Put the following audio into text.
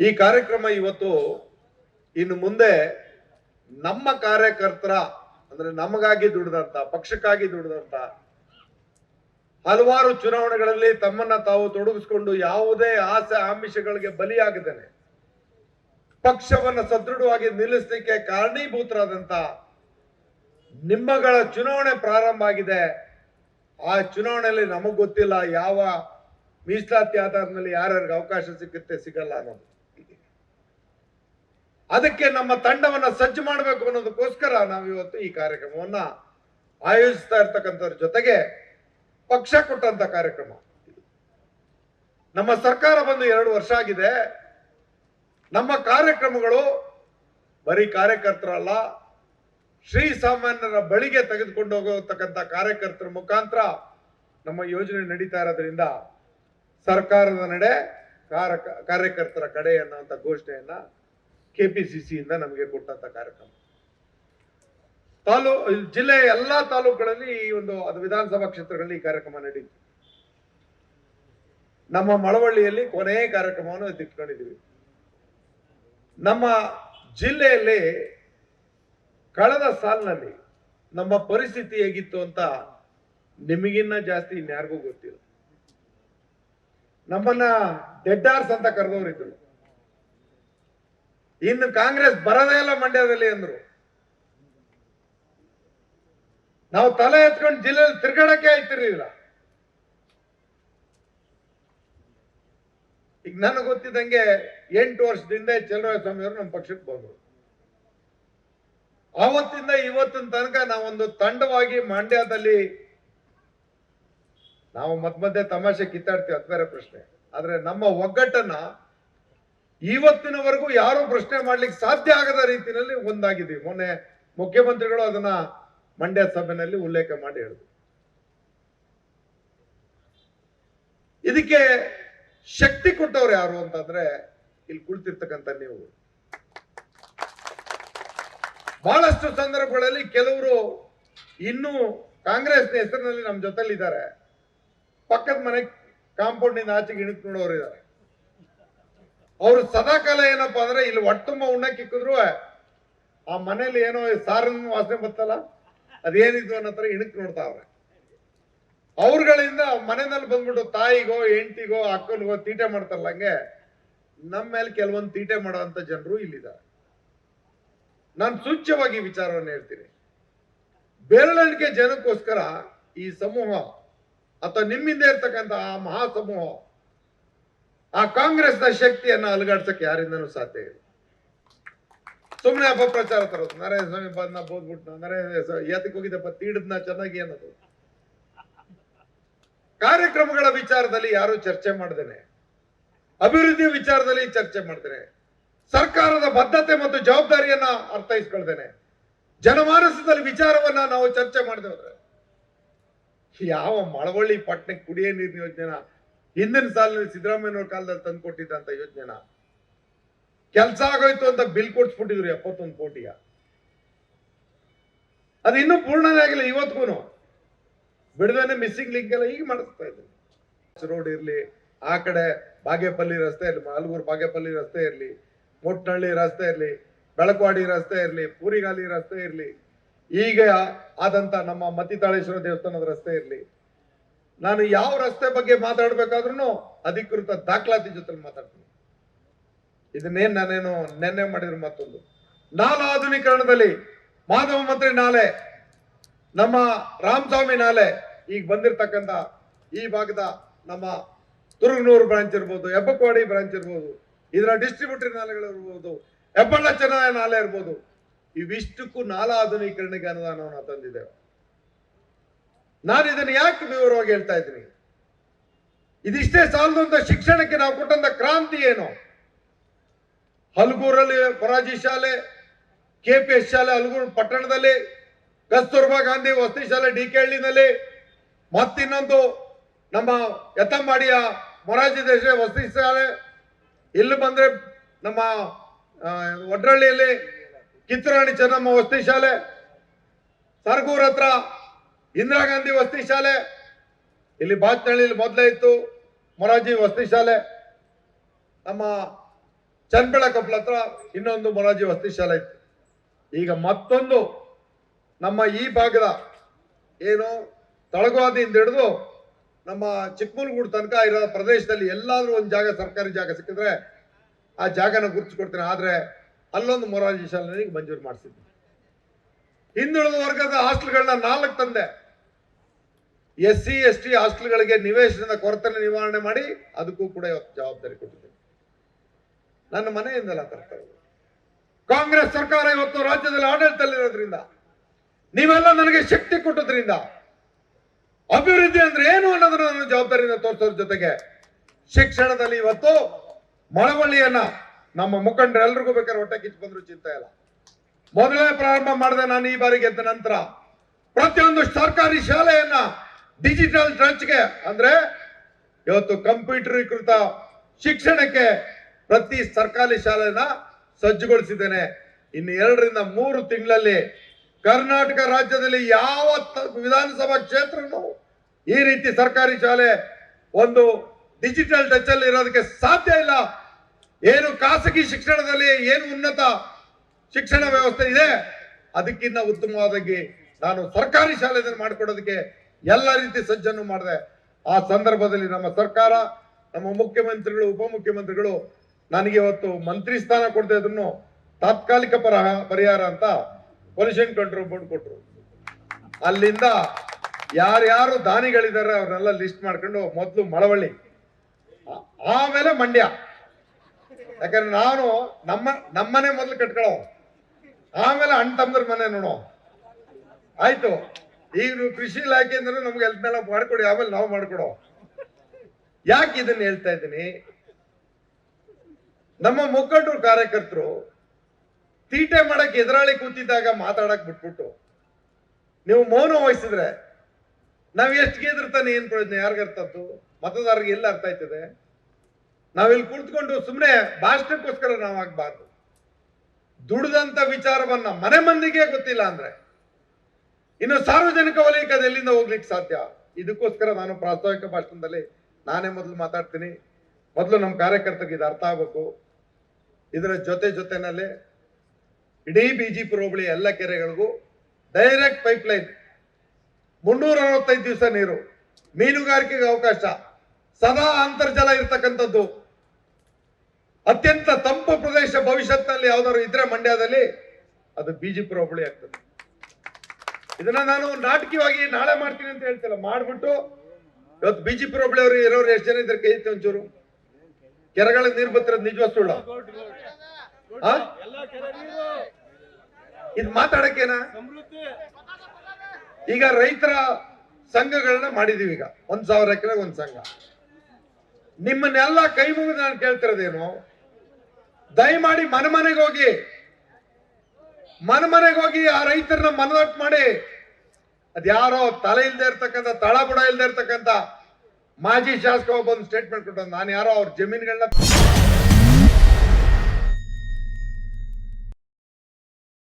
ಈ ಕಾರ್ಯಕ್ರಮ ಇವತ್ತು ಇನ್ನು ಮುಂದೆ ನಮ್ಮ ಕಾರ್ಯಕರ್ತರ, ಅಂದ್ರೆ ನಮಗಾಗಿ ದುಡಿದಂತ, ಪಕ್ಷಕ್ಕಾಗಿ ದುಡಿದಂತ ಹಲವಾರು ಚುನಾವಣೆಗಳಲ್ಲಿ ತಮ್ಮನ್ನ ತಾವು ತೊಡಗಿಸಿಕೊಂಡು ಯಾವುದೇ ಆಸೆ ಆಮಿಷಗಳಿಗೆ ಬಲಿಯಾಗದೇನೆ ಪಕ್ಷವನ್ನ ಸದೃಢವಾಗಿ ನಿಲ್ಲಿಸಲಿಕ್ಕೆ ಕಾರಣೀಭೂತರಾದಂತ ನಿಮ್ಮಗಳ ಚುನಾವಣೆ ಪ್ರಾರಂಭ ಆಗಿದೆ. ಆ ಚುನಾವಣೆಯಲ್ಲಿ ನಮಗ್ ಗೊತ್ತಿಲ್ಲ ಯಾವ ಮೀಸಲಾತಿ ಆಧಾರದಲ್ಲಿ ಯಾರ್ಯಾರಿಗೆ ಅವಕಾಶ ಸಿಗುತ್ತೆ ಸಿಗಲ್ಲ ಅನ್ನೋದು. ಅದಕ್ಕೆ ನಮ್ಮ ತಂಡವನ್ನ ಸಜ್ಜು ಮಾಡಬೇಕು ಅನ್ನೋದಕ್ಕೋಸ್ಕರ ನಾವು ಇವತ್ತು ಈ ಕಾರ್ಯಕ್ರಮವನ್ನ ಆಯೋಜಿಸ್ತಾ ಇರ್ತಕ್ಕಂಥದ್ರ ಜೊತೆಗೆ ಪಕ್ಷ ಕೊಟ್ಟಂತ ಕಾರ್ಯಕ್ರಮ. ನಮ್ಮ ಸರ್ಕಾರ ಬಂದು ಎರಡು ವರ್ಷ ಆಗಿದೆ. ನಮ್ಮ ಕಾರ್ಯಕ್ರಮಗಳು ಬರೀ ಕಾರ್ಯಕರ್ತರಲ್ಲ, ಶ್ರೀ ಸಾಮಾನ್ಯರ ಬಳಿಗೆ ತೆಗೆದುಕೊಂಡು ಹೋಗತಕ್ಕಂಥ ಕಾರ್ಯಕರ್ತರ ಮುಖಾಂತರ ನಮ್ಮ ಯೋಜನೆ ನಡೀತಾ ಇರೋದ್ರಿಂದ ಸರ್ಕಾರದ ನಡೆ ಕಾರ್ಯ- ಕಾರ್ಯಕರ್ತರ ಕಡೆ ಅನ್ನುವಂಥ ಘೋಷಣೆಯನ್ನ ಕೆಪಿಸಿಸಿ ಇಂದ ನಮಗೆ ಕೊಟ್ಟಂತ ಕಾರ್ಯಕ್ರಮ. ತಾಲೂ ಜಿಲ್ಲೆಯ ಎಲ್ಲಾ ತಾಲೂಕುಗಳಲ್ಲಿ ಈ ಒಂದು ಅದು ವಿಧಾನಸಭಾ ಕ್ಷೇತ್ರಗಳಲ್ಲಿ ಈ ಕಾರ್ಯಕ್ರಮ ನಡೀತು. ನಮ್ಮ ಮಳವಳ್ಳಿಯಲ್ಲಿ ಕೊನೆ ಕಾರ್ಯಕ್ರಮವನ್ನು ಎತ್ತಿಟ್ಕೊಂಡಿದ್ದೀವಿ. ನಮ್ಮ ಜಿಲ್ಲೆಯಲ್ಲಿ ಕಳೆದ ಸಾಲಿನಲ್ಲಿ ನಮ್ಮ ಪರಿಸ್ಥಿತಿ ಹೇಗಿತ್ತು ಅಂತ ನಿಮಗಿನ್ನ ಜಾಸ್ತಿ ಇನ್ಯಾರಿಗೂ ಗೊತ್ತಿಲ್ಲ. ನಮ್ಮನ್ನ ಡೆಡ್ಡಾರ್ಸ್ ಅಂತ ಕರೆದವರಿದ್ರು. ಇನ್ನು ಕಾಂಗ್ರೆಸ್ ಬರದೇ ಇಲ್ಲ ಮಂಡ್ಯದಲ್ಲಿ ಅಂದ್ರು. ನಾವು ತಲೆ ಎತ್ಕೊಂಡು ಜಿಲ್ಲೆಯಲ್ಲಿ ತಿರ್ಗಾಡಕ್ಕೆ ಆಯ್ತಿರ್ಲಿಲ್ಲ. ಈಗ ನನಗೆ ಗೊತ್ತಿದ್ದಂಗೆ ಎಂಟು ವರ್ಷದಿಂದ ಸ್ವಾಮಿ ಅವರು ನಮ್ಮ ಪಕ್ಷಕ್ಕೆ ಬಂದರು. ಆವತ್ತಿಂದ ಇವತ್ತಿನ ತನಕ ನಾವೊಂದು ತಂಡವಾಗಿ ಮಂಡ್ಯದಲ್ಲಿ ನಾವು ಮಧ್ಯ ಮಧ್ಯೆ ತಮಾಷೆ ಕಿತ್ತಾಡ್ತೀವಿ, ಅದ್ ಬೇರೆ ಪ್ರಶ್ನೆ. ಆದ್ರೆ ನಮ್ಮ ಒಗ್ಗಟ್ಟನ್ನ ಇವತ್ತಿನವರೆಗೂ ಯಾರು ಪ್ರಶ್ನೆ ಮಾಡ್ಲಿಕ್ಕೆ ಸಾಧ್ಯ ಆಗದ ರೀತಿಯಲ್ಲಿ ಒಂದಾಗಿದೆ. ಮೊನ್ನೆ ಮುಖ್ಯಮಂತ್ರಿಗಳು ಅದನ್ನ ಮಂಡ್ಯ ಸಭೆಯಲ್ಲಿ ಉಲ್ಲೇಖ ಮಾಡಿ ಹೇಳಿದ್ರು. ಇದಕ್ಕೆ ಶಕ್ತಿ ಕೊಟ್ಟವ್ರು ಯಾರು ಅಂತಂದ್ರೆ ಇಲ್ಲಿ ಕುಳಿತಿರ್ತಕ್ಕಂಥ ನೀವು. ಬಹಳಷ್ಟು ಸಂದರ್ಭಗಳಲ್ಲಿ ಕೆಲವರು ಇನ್ನೂ ಕಾಂಗ್ರೆಸ್ ಹೆಸರಿನಲ್ಲಿ ನಮ್ಮ ಜೊತೆಲಿ ಇದ್ದಾರೆ ಪಕ್ಕದ ಮನೆ ಕಾಂಪೌಂಡ್ನಿಂದ ಆಚೆಗೆ ಇಣುಕ್ ನೋಡೋರು ಇದ್ದಾರೆ ಅವರು ಸದಾಕಾಲ ಏನಪ್ಪ ಅಂದ್ರೆ ಇಲ್ಲಿ ಒಟ್ಟುಂಬ ಉಣ್ಣಕ್ಕೆ ಇಕ್ಕಿದ್ರು ಆ ಮನೇಲಿ ಏನೋ ಸಾರಿನ ವಾಸನೆ ಬತ್ತಲ್ಲ ಅದೇನಿದ್ರು ಅನ್ನೋ ತರ ಇಣಕ್ ನೋಡ್ತಾವ್ರೆ ಅವ್ರಗಳಿಂದ ಮನೆಯಲ್ಲಿ ಬಂದ್ಬಿಟ್ಟು ತಾಯಿಗೋ, ಹೆಂಡತಿಗೋ, ಅಕ್ಕನಿಗೋ ತೀಟೆ ಮಾಡ್ತಾರಲ್ಲ ಹಂಗೆ, ನಮ್ಮ ಮೇಲೆ ಕೆಲವೊಂದು ತೀಟೆ ಮಾಡುವಂತ ಜನರು ಇಲ್ಲಿದ್ದಾರೆ. ನಾನು ಸೂಚ್ಯವಾಗಿ ವಿಚಾರವನ್ನು ಹೇಳ್ತೀನಿ. ಬೆರಳಿಕೆ ಜನಕ್ಕೋಸ್ಕರ ಈ ಸಮೂಹ, ಅಥವಾ ನಿಮ್ಮಿಂದ ಇರ್ತಕ್ಕಂಥ ಆ ಮಹಾ ಸಮೂಹ ಆ ಕಾಂಗ್ರೆಸ್ನ ಶಕ್ತಿಯನ್ನ ಅಲುಗಾಡ್ಸಕ್ಕೆ ಯಾರಿಂದನು ಸಾಧ್ಯ ಇಲ್ಲ. ಸುಮ್ಮನೆ ಅಪಪ್ರಚಾರ ತರೋದು. ನರೇಂದ್ರ ಸ್ವಾಮಿ ಬಂದ ಬೋದ್ಬಿಟ್ನ. ನರೇಂದ್ರ ಸ್ವಾಮಿ ಯಾತಕ್ಕೆ ಹೋಗಿದ್ದಪ್ಪ ತೀಡದ್ನ ಚೆನ್ನಾಗಿ ಅನ್ನೋದು. ಕಾರ್ಯಕ್ರಮಗಳ ವಿಚಾರದಲ್ಲಿ ಯಾರು ಚರ್ಚೆ ಮಾಡ್ದೇನೆ. ಅಭಿವೃದ್ಧಿ ವಿಚಾರದಲ್ಲಿ ಚರ್ಚೆ ಮಾಡ್ತೇನೆ ಸರ್ಕಾರದ ಬದ್ಧತೆ ಮತ್ತು ಜವಾಬ್ದಾರಿಯನ್ನ ಅರ್ಥೈಸ್ಕೊಳ್ತೇನೆ ಜನಮಾನಸದಲ್ಲಿ ವಿಚಾರವನ್ನ ನಾವು ಚರ್ಚೆ ಮಾಡಿದೆ ಯಾವ ಮಳವಳ್ಳಿ ಪಟ್ಟಣಕ್ಕೆ ಕುಡಿಯೋ ನೀರಿನ ಯೋಜನೆನ ಹಿಂದಿನ ಸಾಲಿನಲ್ಲಿ ಸಿದ್ದರಾಮಯ್ಯನವ್ರ ಕಾಲದಲ್ಲಿ ತಂದು ಕೊಟ್ಟಿದ್ದಂತ ಯೋಜನೆನ. ಕೆಲಸ ಆಗೋಯ್ತು ಅಂತ ಬಿಲ್ ಕೊಡ್ಸ್ಬಿಟ್ಟಿದ್ರು ಎಪ್ಪತ್ತೊಂದು ಕೋಟಿಯ. ಅದು ಇನ್ನೂ ಪೂರ್ಣನೇ ಆಗಿಲ್ಲ ಇವತ್ತಿಗೂ ಬಿಡದೇನೆ ಮಿಸ್ಸಿಂಗ್ ಲಿಂಕ್ ಎಲ್ಲ ಈಗ ಮಾಡಿಸ್ತಾ ಇದ್ದೀನಿ ರೋಡ್ ಇರಲಿ, ಆ ಕಡೆ ಬಾಗೇಪಲ್ಲಿ ರಸ್ತೆ ಇರಲಿ ಮಾಲೂರು ಬಾಗೇಪಲ್ಲಿ ರಸ್ತೆ ಇರಲಿ ಮೊಟ್ಟಹಳ್ಳಿ ರಸ್ತೆ ಇರಲಿ ಬೆಳಕವಾಡಿ ರಸ್ತೆ ಇರಲಿ, ಪೂರಿಗಾಲಿ ರಸ್ತೆ ಇರಲಿ, ಈಗ ಆದಂತ ನಮ್ಮ ಮತ್ತಿತಾಳೇಶ್ವರ ದೇವಸ್ಥಾನದ ರಸ್ತೆ ಇರ್ಲಿ ನಾನು ಯಾವ ರಸ್ತೆ ಬಗ್ಗೆ ಮಾತಾಡ್ಬೇಕಾದ್ರೂ ಅಧಿಕೃತ ದಾಖಲಾತಿ ಜೊತೆ ಮಾತಾಡ್ತೀನಿ. ಇದನ್ನೇನ್ ನಾನೇನು ನೆನ್ನೆ ಮಾಡಿದ್ರು ಮತ್ತೊಂದು. ನಾಲ ಆಧುನೀಕರಣದಲ್ಲಿ ಮಾಧವ ಮಂತ್ರಿ ನಾಲೆ, ನಮ್ಮ ರಾಮಸ್ವಾಮಿ ನಾಲೆ, ಈಗ ಬಂದಿರತಕ್ಕಂತ ಈ ಭಾಗದ ನಮ್ಮ ತುರುಗನೂರು ಬ್ರಾಂಚ್ ಇರ್ಬೋದು, ಹೆಬ್ಬಕ್ವಾಡಿ ಬ್ರಾಂಚ್ ಇರ್ಬೋದು, ಇದರ ಡಿಸ್ಟ್ರಿಬ್ಯೂಟರ್ ನಾಲೆಗಳು ಇರ್ಬೋದು, ಹೆಬ್ಬಳ್ಳ ಚೆನ್ನಯ ನಾಲೆ ಇರ್ಬೋದು, ಇವಿಷ್ಟಕ್ಕೂ ನಾಲಾ ಆಧುನೀಕರಣಕ್ಕೆ ಅನುದಾನವನ್ನು ತಂದಿದ್ದೇವೆ. ನಾನು ಇದನ್ನು ಯಾಕೆ ವಿವರವಾಗಿ ಹೇಳ್ತಾ ಇದ್ದೀನಿ? ಇದಿಷ್ಟೇ ಸಾಲದಂತ ಶಿಕ್ಷಣಕ್ಕೆ ನಾವು ಕೊಟ್ಟಂತ ಕ್ರಾಂತಿ ಏನು? ಹಲಗೂರಲ್ಲಿ ಪರಾಜಿ ಶಾಲೆ ಕೆ ಪಿ ಎಸ್ ಶಾಲೆ ಹಲಗೂರು ಪಟ್ಟಣದಲ್ಲಿ, ಕಸ್ತೂರ್ಬಾ ಗಾಂಧಿ ವಸತಿ ಶಾಲೆ ಡಿ ಕೆ ಹಳ್ಳಿನಲ್ಲಿ, ಮತ್ತಿನ್ನೊಂದು ನಮ್ಮ ಯತಂಬಾಡಿಯ ಮೊರಾಜಿ ದೇಶ ವಸತಿ ಶಾಲೆ, ಇಲ್ಲಿ ಬಂದ್ರೆ ನಮ್ಮ ವಡ್ರಹಳ್ಳಿಯಲ್ಲಿ ಕಿತ್ತೂರಾಣಿ ಚೆನ್ನಮ್ಮ ವಸತಿ ಶಾಲೆ, ಸರ್ಗೂರ್ ಹತ್ರ ಇಂದಿರಾ ಗಾಂಧಿ ವಸತಿ ಶಾಲೆ, ಇಲ್ಲಿ ಬಾಚ್ನಳ್ಳಿಲಿ ಮೊದಲೇ ಇತ್ತು ಮೊರಾಜಿ ವಸತಿ ಶಾಲೆ. ನಮ್ಮ ಚನ್ನಬೆಳ ಕಪ್ಪಲ ಹತ್ರ ಇನ್ನೊಂದು ಮೊರಾಜಿ ವಸತಿ ಶಾಲೆ ಇತ್ತು. ಈಗ ಮತ್ತೊಂದು ನಮ್ಮ ಈ ಭಾಗದ ಏನು ತಳಗುವಾದಿಯಿಂದ ಹಿಡಿದು ನಮ್ಮ ಚಿಕ್ಕಮಗಳೂರು ತನಕ ಇರೋ ಪ್ರದೇಶದಲ್ಲಿ ಎಲ್ಲಾದರೂ ಒಂದು ಜಾಗ, ಸರ್ಕಾರಿ ಜಾಗ ಸಿಕ್ಕಿದ್ರೆ ಆ ಜಾಗನ ಗುರುತಿಸ್ಕೊಡ್ತೀನಿ. ಆದರೆ ಅಲ್ಲೊಂದು ಮೊರಾರ್ಜಿ ಶಾಲೆಗೆ ಮಂಜೂರು ಮಾಡಿಸಿದ್ವಿ. ಹಿಂದುಳಿದ ವರ್ಗದ ಹಾಸ್ಟೆಲ್ಗಳನ್ನ ನಾಲ್ಕು ತಂದೆ. ಎಸ್ ಸಿ, ಎಸ್ ಟಿ ಹಾಸ್ಟೆಲ್ಗಳಿಗೆ ನಿವೇಶನದ ಕೊರತೆ ನಿವಾರಣೆ ಮಾಡಿ ಅದಕ್ಕೂ ಕೂಡ ಇವತ್ತು ಜವಾಬ್ದಾರಿ ಕೊಟ್ಟಿದ್ದೇನೆ. ನನ್ನ ಮನೆಯಿಂದಲ್ಲ ತರ್ತಾ. ಕಾಂಗ್ರೆಸ್ ಸರ್ಕಾರ ಇವತ್ತು ರಾಜ್ಯದಲ್ಲಿ ಆಡಳಿತದಲ್ಲಿರೋದ್ರಿಂದ, ನೀವೆಲ್ಲ ನನಗೆ ಶಕ್ತಿ ಕೊಟ್ಟದ್ರಿಂದ, ಅಭಿವೃದ್ಧಿ ಅಂದ್ರೆ ಏನು ಅನ್ನೋದನ್ನ ನನ್ನ ಜವಾಬ್ದಾರಿಯಿಂದ ತೋರಿಸೋದ್ರ ಜೊತೆಗೆ, ಶಿಕ್ಷಣದಲ್ಲಿ ಇವತ್ತು ಮಳವಳ್ಳಿಯನ್ನ ನಮ್ಮ ಮುಖಂಡರೆಲ್ರಿಗೂ ಬೇಕಾದ್ರೆ ಹೊಟ್ಟೆ ಕಿಚ್ಚು ಬಂದ್ರು ಚಿಂತೆ ಇಲ್ಲ. ಮೊದಲೇ ಪ್ರಾರಂಭ ಮಾಡಿದೆ ನಾನು ಈ ಬಾರಿ ಗೆದ್ದ ನಂತರ ಪ್ರತಿಯೊಂದು ಸರ್ಕಾರಿ ಶಾಲೆಯನ್ನ ಡಿಜಿಟಲ್ ಟಚ್ಗೆ ಅಂದ್ರೆ ಇವತ್ತು ಕಂಪ್ಯೂಟರೀಕೃತ ಶಿಕ್ಷಣಕ್ಕೆ ಪ್ರತಿ ಸರ್ಕಾರಿ ಶಾಲೆನ ಸಜ್ಜುಗೊಳಿಸಿದ್ದೇನೆ. ಇನ್ನು ಎರಡರಿಂದ ಮೂರು ತಿಂಗಳಲ್ಲಿ ಕರ್ನಾಟಕ ರಾಜ್ಯದಲ್ಲಿ ಯಾವ ವಿಧಾನಸಭಾ ಕ್ಷೇತ್ರನೂ ಈ ರೀತಿ ಸರ್ಕಾರಿ ಶಾಲೆ ಒಂದು ಡಿಜಿಟಲ್ ಟಚ್ ಅಲ್ಲಿ ಇರೋದಕ್ಕೆ ಸಾಧ್ಯ ಇಲ್ಲ. ಏನು ಖಾಸಗಿ ಶಿಕ್ಷಣದಲ್ಲಿ ಏನು ಉನ್ನತ ಶಿಕ್ಷಣ ವ್ಯವಸ್ಥೆ ಇದೆ. ಅದಕ್ಕಿಂತ ಉತ್ತಮವಾದಾಗಿ ನಾನು ಸರ್ಕಾರಿ ಶಾಲೆಯನ್ನು ಮಾಡಿಕೊಡೋದಕ್ಕೆ ಎಲ್ಲ ರೀತಿ ಸಜ್ಜನ್ನು ಮಾಡಿದೆ. ಆ ಸಂದರ್ಭದಲ್ಲಿ ನಮ್ಮ ಸರ್ಕಾರ, ನಮ್ಮ ಮುಖ್ಯಮಂತ್ರಿಗಳು, ಉಪಮುಖ್ಯಮಂತ್ರಿಗಳು ನನಗೆ ಇವತ್ತು ಮಂತ್ರಿ ಸ್ಥಾನ ಕೊಡದೆ ಅದನ್ನು ತಾತ್ಕಾಲಿಕ ಪರಹ, ಪರಿಹಾರ ಅಂತ ಪೊಲ್ಯೂಷನ್ ಕಂಟ್ರೋಲ್ ಬೋರ್ಡ್ ಕೊಟ್ಟರು ಅಲ್ಲಿಂದ ಯಾರ್ಯಾರು ದಾನಿಗಳಿದ್ದಾರೆ ಅವ್ರನ್ನೆಲ್ಲ ಲಿಸ್ಟ್ ಮಾಡ್ಕೊಂಡು ಮೊದಲು ಮಳವಳ್ಳಿ ಆಮೇಲೆ ಮಂಡ್ಯ. ಯಾಕಂದ್ರೆ ನಾನು ನಮ್ಮ ನಮ್ಮನೆ ಮೊದಲು ಕಟ್ಕೊಳ್ಳೋ ಆಮೇಲೆ ಅಣ್ಣ ತಮ್ಮದ್ರ ಮನೆ ನೋಡೋ. ಆಯ್ತು. ಈಗ ನೀವು ಕೃಷಿ ಇಲಾಖೆ ಅಂದ್ರೆ ನಮ್ಗೆ ಎಲ್ಪನೆಲ್ಲ ಮಾಡ್ಕೊಡಿ, ಆಮೇಲೆ ನಾವು ಮಾಡ್ಕೊಡೋ. ಯಾಕೆ ಇದನ್ನ ಹೇಳ್ತಾ ಇದ್ದೀನಿ? ನಮ್ಮ ಮುಖಂಡರು, ಕಾರ್ಯಕರ್ತರು ತೀಟೆ ಮಾಡಕ್ ಎದುರಾಳಿ ಕೂತಿದ್ದಾಗ ಮಾತಾಡಕ್ ಬಿಟ್ಬಿಟ್ಟು, ನೀವು ಮೌನ ವಹಿಸಿದ್ರೆ ನಾವ್ ಎಷ್ಟು ಗೆದ್ರತಾನೆ ಏನ್ ಪ್ರಯೋಜನ? ಯಾರಿಗೆ ಅರ್ಥ ಆಯ್ತು? ಮತದಾರರಿಗೆ ಎಲ್ಲ ಅರ್ಥ ಆಯ್ತದೆ? ನಾವಿಲ್ಲಿ ಕುಳಿತುಕೊಂಡು ಸುಮ್ಮನೆ ಭಾಷಣಕ್ಕೋಸ್ಕರ ನಾವು ಆಗ್ಬಾರ್ದು. ದುಡ್ದಂತ ವಿಚಾರವನ್ನ ಮನೆ ಮಂದಿಗೆ ಗೊತ್ತಿಲ್ಲ ಅಂದ್ರೆ ಇನ್ನು ಸಾರ್ವಜನಿಕ ವಲಯಕ್ಕೆ ಎಲ್ಲಿಂದ ಹೋಗ್ಲಿಕ್ಕೆ ಸಾಧ್ಯ? ಇದಕ್ಕೋಸ್ಕರ ನಾನು ಪ್ರಾಸ್ತಾವಿಕ ಭಾಷಣದಲ್ಲಿ ನಾನೇ ಮೊದಲು ಮಾತಾಡ್ತೀನಿ. ಮೊದಲು ನಮ್ಮ ಕಾರ್ಯಕರ್ತರಿಗೆ ಇದು ಅರ್ಥ ಆಗ್ಬೇಕು. ಇದರ ಜೊತೆ ಜೊತೆನಲ್ಲಿ ಇಡೀ ಬಿಜಿಪುರ ಹೋಬಳಿ ಎಲ್ಲ ಕೆರೆಗಳಿಗೂ ಡೈರೆಕ್ಟ್ ಪೈಪ್ಲೈನ್, ಮುನ್ನೂರ ಅರವತ್ತೈದು ದಿವಸ ನೀರು, ಮೀನುಗಾರಿಕೆಗೆ ಅವಕಾಶ, ಸದಾ ಅಂತರ್ಜಲ ಇರ್ತಕ್ಕಂಥದ್ದು. ಅತ್ಯಂತ ತಂಪು ಪ್ರದೇಶ ಭವಿಷ್ಯತ್ನಲ್ಲಿ ಯಾವ್ದಾದ್ರು ಇದ್ರೆ ಮಂಡ್ಯದಲ್ಲಿ ಅದು ಬಿಜೆಪಿ ಹೋಬಳಿ ಆಗ್ತದೆ. ಇದನ್ನ ನಾನು ನಾಟಕೀಯವಾಗಿ ನಾಳೆ ಮಾಡ್ತೀನಿ ಅಂತ ಹೇಳ್ತಿಲ್ಲ, ಮಾಡ್ಬಿಟ್ಟು ಇವತ್ತು ಬಿಜೆಪಿ ಹೋಬಳಿ ಅವರು ಇರೋರು ಎಷ್ಟು ಜನ ಇದ್ರೆ ಕೈ ಒಂಚೂರು? ಕೆರೆಗಳ ನೀರು ಬರ್ತಿರೋದು ನಿಜವ ಸುಳ್ಳ? ಇದು ಮಾತಾಡಕ್ಕೇನಾ ಈಗ ರೈತರ ಸಂಘಗಳನ್ನ ಮಾಡಿದೀವಿ ಈಗ, ಒಂದ್ ಸಾವಿರ ಎಕರೆ ಒಂದ್ ಸಂಘ. ನಿಮ್ಮನ್ನೆಲ್ಲ ಕೈ ಮುಗಿದು ನಾನು ಕೇಳ್ತಿರೋದೇನು? ದಯಮಾಡಿ ಮನೆ ಮನೆಗೆ ಹೋಗಿ ಮನ ಮನೆಗೆ ಹೋಗಿ ಆ ರೈತರನ್ನ ಮನದಟ್ಟು ಮಾಡಿ. ಅದ್ಯಾರೋ ತಲೆ ಇಲ್ಲದೆ ಇರ್ತಕ್ಕಂಥ ತಳಬುಡ ಇಲ್ಲದೆ ಇರ್ತಕ್ಕಂಥ ಮಾಜಿ ಶಾಸಕ ಒಬ್ಬ ಸ್ಟೇಟ್ಮೆಂಟ್ ಕೊಟ್ಟ ನಾನು ಯಾರೋ ಅವ್ರ ಜಮೀನುಗಳನ್ನ